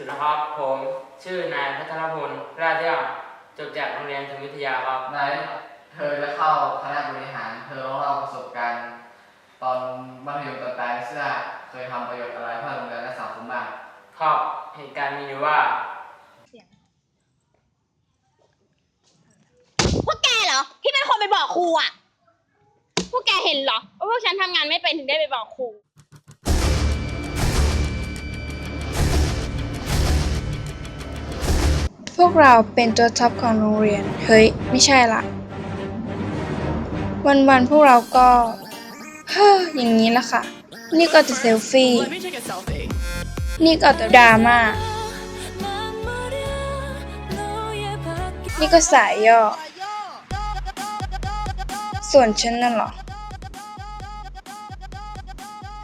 สุดครับผมชื่อนายพัทรพลราชเที่ยงจบจากโรงเรียนธรรมวิทยาครับไหนเธอจะเข้าคณะบริหาร เธอต้องเล่าประสบการณ์ ตอนมัธยมตอนปลายเสื้อเคยทำประโยชน์อะไรเพื่อโรงเรียนและสังคมบ้างครับเหตุการณ์มีอยู่ว่า พวกแกเหรอ ที่เป็นคนไปบอกครูอะ พวกแกเห็นเหรอว่าพวกฉันทำงานไม่เป็นถึงได้ไปบอกครู วกเราเป็นตัวท็อปของโรงเรียน เฮ้ย ไม่ใช่ละ วันๆ พวกเราก็ เฮ้อ อย่างนี้ละค่ะ นี่ก็จะเซลฟี่ นี่ก็จะดราม่า นี่ก็สายย่อ ส่วนฉันนั่นหรอ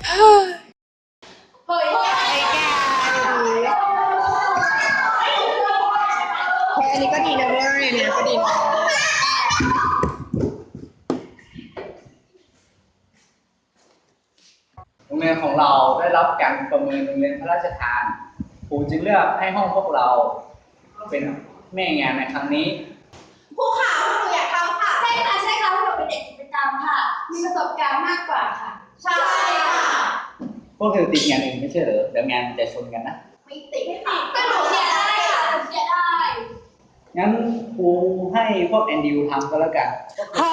เฮ้อ โรงเรียนของเราได้รับการประเมินโรงเรียนพระราชทานครูจึงเลือกให้ห้องพวกเรา เป็นแม่งานในครั้งนี้ครูค่ะพวกหนูอยากทำค่ะใช่ค่ะใช่ค่ะพวกหนูเป็นเด็กกิจกรรมค่ะ มีประสบการณ์มากกว่าค่ะ ใช่ค่ะ พวกเธอติดงานอื่นไม่ใช่เหรอเดี๋ยวงานมันจะชนกันนะไม่ติดค่ะก็หนูเสียได้ค่ะหนูเสียได้งั้นครูให้พวกแอนดิวทำก็แล้วกันเฮ้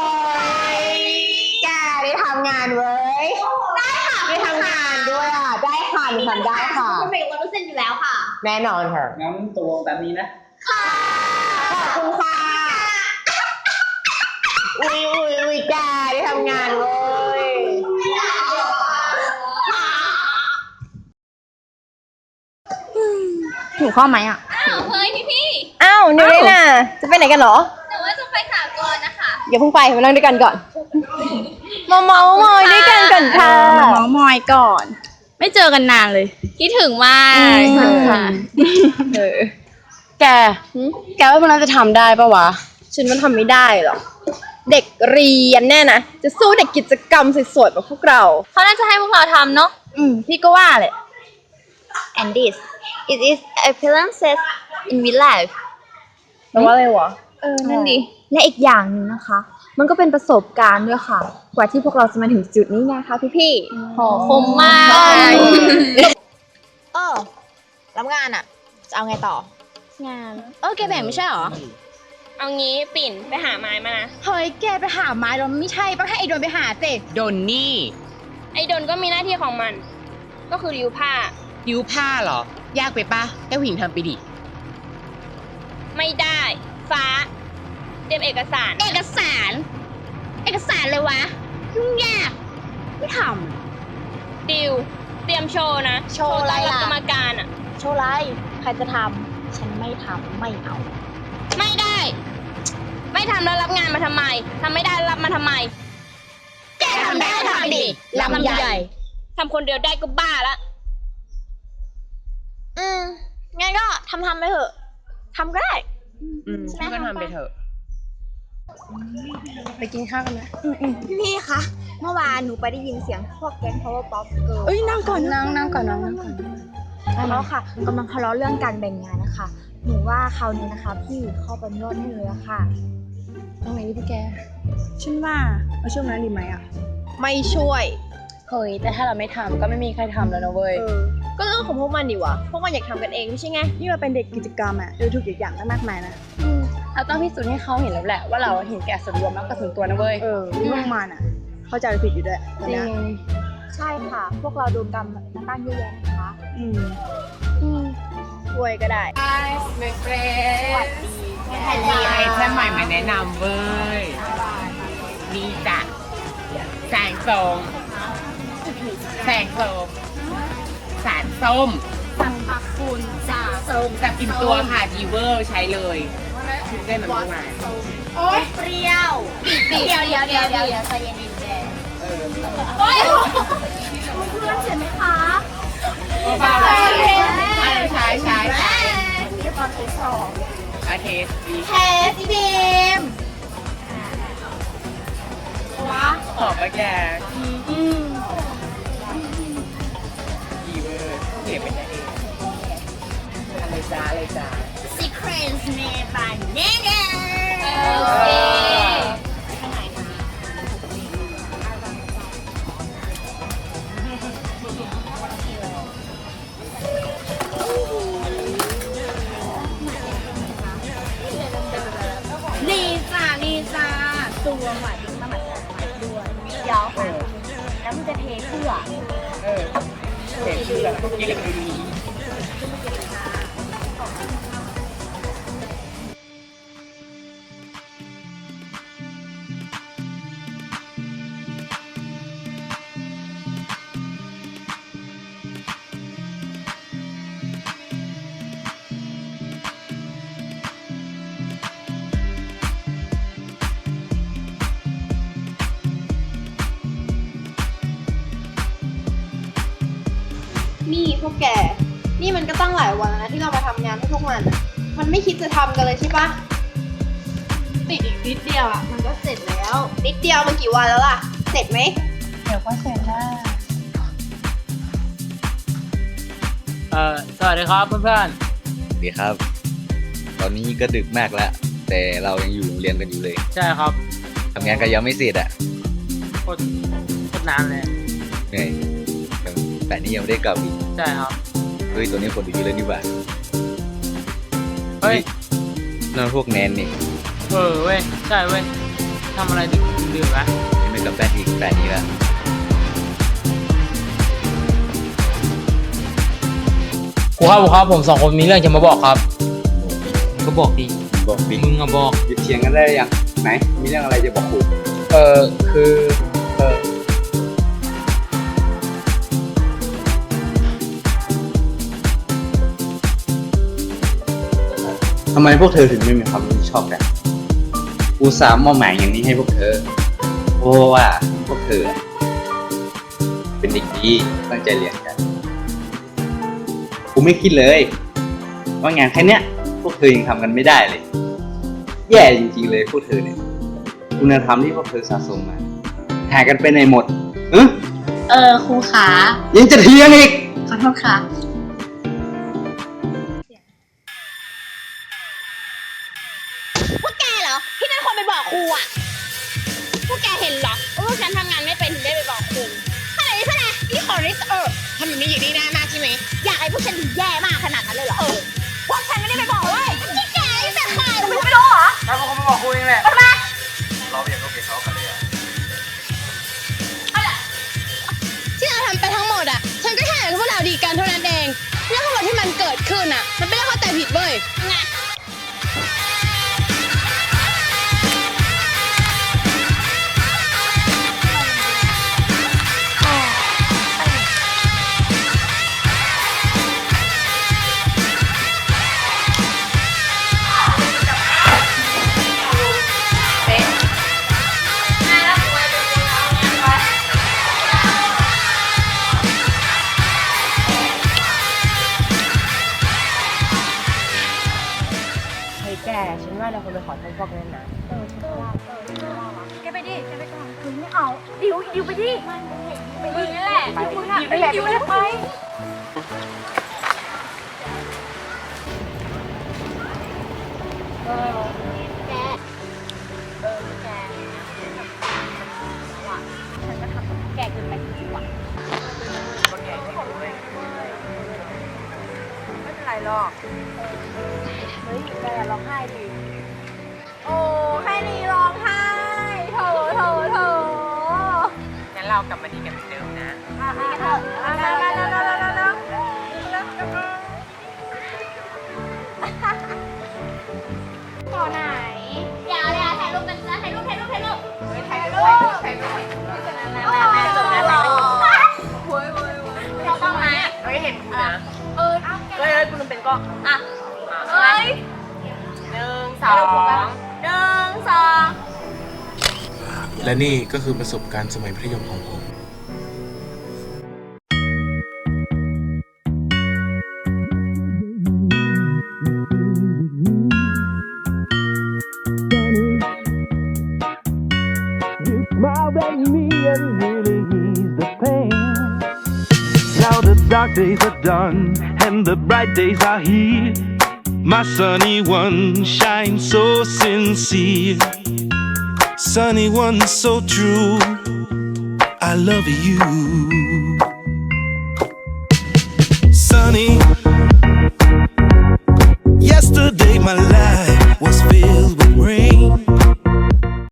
ยแกได้ทำงานเว้ยได้ค่ะ ได้ทำงานด้วยอะ ได้ค่ะหนูทำได้ค่ะ คุณเป็นร้อยเปอร์เซ็นต์อยู่แล้วค่ะ แน่นอนเถอะงั้นตกลงตามนี้นะขอบคุณค่ะ อุ้ยอุ้ยอุ้ยแกได้ทำงานเว้ยหิวข้าวไหมอะ อ้าวเฮ้ยพี่พี่อ้าวนิวเลยน่ะ จะไปไหนกันเหรอหนูว่าจะไปถามก่อนนะคะ อย่าเพิ่งไปมานั่งด้วยกันก่อน มาเมาส์มอยด้วยกันก่อนค่ะ มาเมาส์มอยก่อน ไม่เจอกันนานเลย คิดถึงมากค่ะ เออ แกแกว่าพวกนั้นจะทำได้ปะวะ ฉันมันทำไม่ได้หรอก เด็กเรียนแน่นะ จะสู้เด็กกิจกรรมสวยๆแบบพวกเรา เขาน่าจะให้พวกเราทำเนาะ อืม พี่ก็ว่าแหละ and this it is appearances in real life แปลว่าอะไรวะ เออ นั่นดิ และอีกอย่างหนึ่งนะคะ มันก็เป็นประสบการณ์ด้วยค่ะ กว่าที่พวกเราจะมาถึงจุดนี้ไงคะพี่พี่ๆโหคมมาก เออรับงานอะ จะเอาไงต่อ งาน เออแกแบ่งไม่ใช่เหรอ เอางี้ปิ่นไปหาไม้มานะ เฮ้ยแกไปหาไม้เราไม่ใช่ต้องให้ไอโดนไปหาเจโดนนี่ไอ้ดนก็มีหน้าที่ของมัน ก็คือริ้วผ้า ยิ้วผ้าเหรอ ยากไปปะให้ผู้หญิงทำไปดิ ไม่ได้ ฟ้าเตรียมเอกสาร เอกสาร เอกสารเลยวะยุ่งยากไม่ทดิว เตรียมโชว์นะโชว์อะไรต้อนล่ะ กรรมการอะำโชว์ไรใครจะทำฉันไม่ทำไม่เอา ไม่ได้ ไม่ทำแล้วรับงานมาทำไมทำไม่ได้รับมาทำไมแกทำได้ทำดิลำใหญ่ ทำคนเดียวได้ก็บ้าละ อืมงั้นก็ทำทำไปเถอะทำก็ได้ อืมใช่ไหมพี่ก็ทำไปเถอะ ไปกินข้าวกันนะพี่พี่คะ เมื่อวานหนูไปได้ยินเสียงพวกแก๊ง power pop girl เอ้ยนั่งก่อนนั่งนั่งก่อนนั่งนั่งก่อนแล้วค่ะกำลังทะเลาะเรื่องการแบ่งงานนะคะ หนูว่าคราวนี้นะคะ พี่เข้าไปนวดให้เลยอะค่ะตรงไหนดีพี่แกฉันว่าเอาช่วงนั้นดีไหมอะไม่ช่วย เฮ้ยแต่ถ้าเราไม่ทำก็ไม่มีใครทำแล้วนะเว้ยเออก็เรื่องของพวกมันดิวะพวกมันอยากทำกันเองไม่ใช่ไง นี่เราเป็นเด็กกิจกรรมอะโดยทุกอย่างก็มากมายนะ เราต้องพิสูจน์ให้เขาเห็นแล้วแหละว่าเราเห็นแก่ส่วนรวมมากกว่าส่วนตัวนะเว้ยเออพวกมันอะเข้าใจผิดอยู่ด้วยตอนจริเนี้ยงใช่ค่ะ พวกเราโดนกรรมมาตั้งเยอะแยะนะคะ อืมช่วยก็ได้มีไอเทมใหม่มาแนะนำเว้ยนี่จ้ะแสงโสมแสงโสมสารส้มสรรพคุณสารส้มจับกินตัวค่ะดีเวอร์ใช้เลย ได้เหมือนเมื่อวานเปรี้ยวเดี๋ยวเดี๋ยวเดี๋ยวเดี๋ยวใจเย็นๆแกเออโอ๊ยเพื่อนเห็นไหมคะเบาๆเลยอะใช้ใช้ใช้อาเทสดีเทสอีบีมขอบปะแกดีเวอร์เก็บไปได้เองจ้าเลยจ้า Secrets made by Nene โอเคนี่จ้านี่จ้าตัวหวานมาหมัดด้วยเดี๋ยวค่ะแล้วมึงจะเทเพื่อเออเด็กชื่ออะไรพวกนี้อดี พวกแก นี่มันก็ตั้งหลายวันแล้วนะที่เรามาทำงานให้พวกมันอะมันไม่คิดจะทำกันเลยใช่ปะติดอีกนิดเดียวอะ มันก็เสร็จแล้ว นิดเดียวมันกี่วันแล้วล่ะ เสร็จไหม เดี๋ยวก็เสร็จแล้วเอ่อสวัสดีครับเพื่อนดีครับ ตอนนี้ก็ดึกมากแล้ว แต่เรายังอยู่โรงเรียนกันอยู่เลยๆ ใช่ครับทำงานก็ยังไม่เสร็จอะโคตรโคตรนานเลยเหนื่อยแต่แต่นี่ยังไม่ได้กลับอีก ใช่ครับ เฮ้ยตัวนี้คนดูเยอะเลยนี่หว่าเฮ้ยนั่นพวกแนนนี่เออเว้ยใช่เว้ยทำอะไรดึกดื่นวะยังไม่กลับบ้านอีกแปดนี้แล้วครูครับครูครับผมสองคนมีเรื่องจะมาบอกครับ ก็บอกดีบอกบิ๊กมึงอะบอกหยุดเถียงกันได้หรือยังไหนมีเรื่องอะไรจะบอกครูเออคือ ทำไมพวกเธอถึงไม่มีความรับผิดชอบกันอุตส่าห์มอบหมายอย่างนี้ให้พวกเธอ เพราะว่าพวกเธอ เป็นเด็กดีตั้งใจเรียนกัน กูไม่คิดเลย ว่างานแค่เนี้ย พวกเธอยังทำกันไม่ได้เลย แย่จริงๆเลยพวกเธอเนี่ย คุณธรรมที่พวกเธอสะสมมา หายกันไปในหมดเออเออครูขายังจะเถียงอีก ขอโทษค่ะ ก็มาบอกครูเองแหละเราอย่างโอเคเขากันเลยอะที่เราทำไปทั้งหมดอะ ฉันก็แค่อยากให้พวกเราดีกันเท่านั้นเอง เรื่องทั้งหมดที่มันเกิดขึ้นอะ มันเป็นเรื่องเข้าใจผิดเว้ย ขอโทษพวกนั้นนะแกไปดิ แกไปก่อนคือไม่เอา ดิวดิวไปดิไปดินั่แหละดิวนั่นแหละดิวนั่นแหละไปแกเออแกว่ะฉันก็ทำกับแกเกินไปจริงๆว่ะไม่เป็นไรหรอก เฮ้ยแกร้องไห้ดิ กลับมาดีกันเหมือนเดิมนะนี่กันเถอะมามามามามามามาต่อไหน เดี๋ยวเดี๋ยวถ่ายรูปกันนะถ่ายรูปถ่ายรูปถ่ายรูปถ่ายรูปถ่ายรูปโอ้ยจบแล้วเหรอโว้ยโว้ยโว้ยเราต้องไหมเราก็เห็นกูนะเออเอ้ยคุณเป็นกล้องอะเอ้ยหนึ่งสอง และนี่ก็คือประสบการณ์สมัยมัธยมของผม smiled at me and really eased the pain. Now the dark days are done and the bright days are here. My sunny one shines so sincere. Sunny one so true. I love you. Sunny,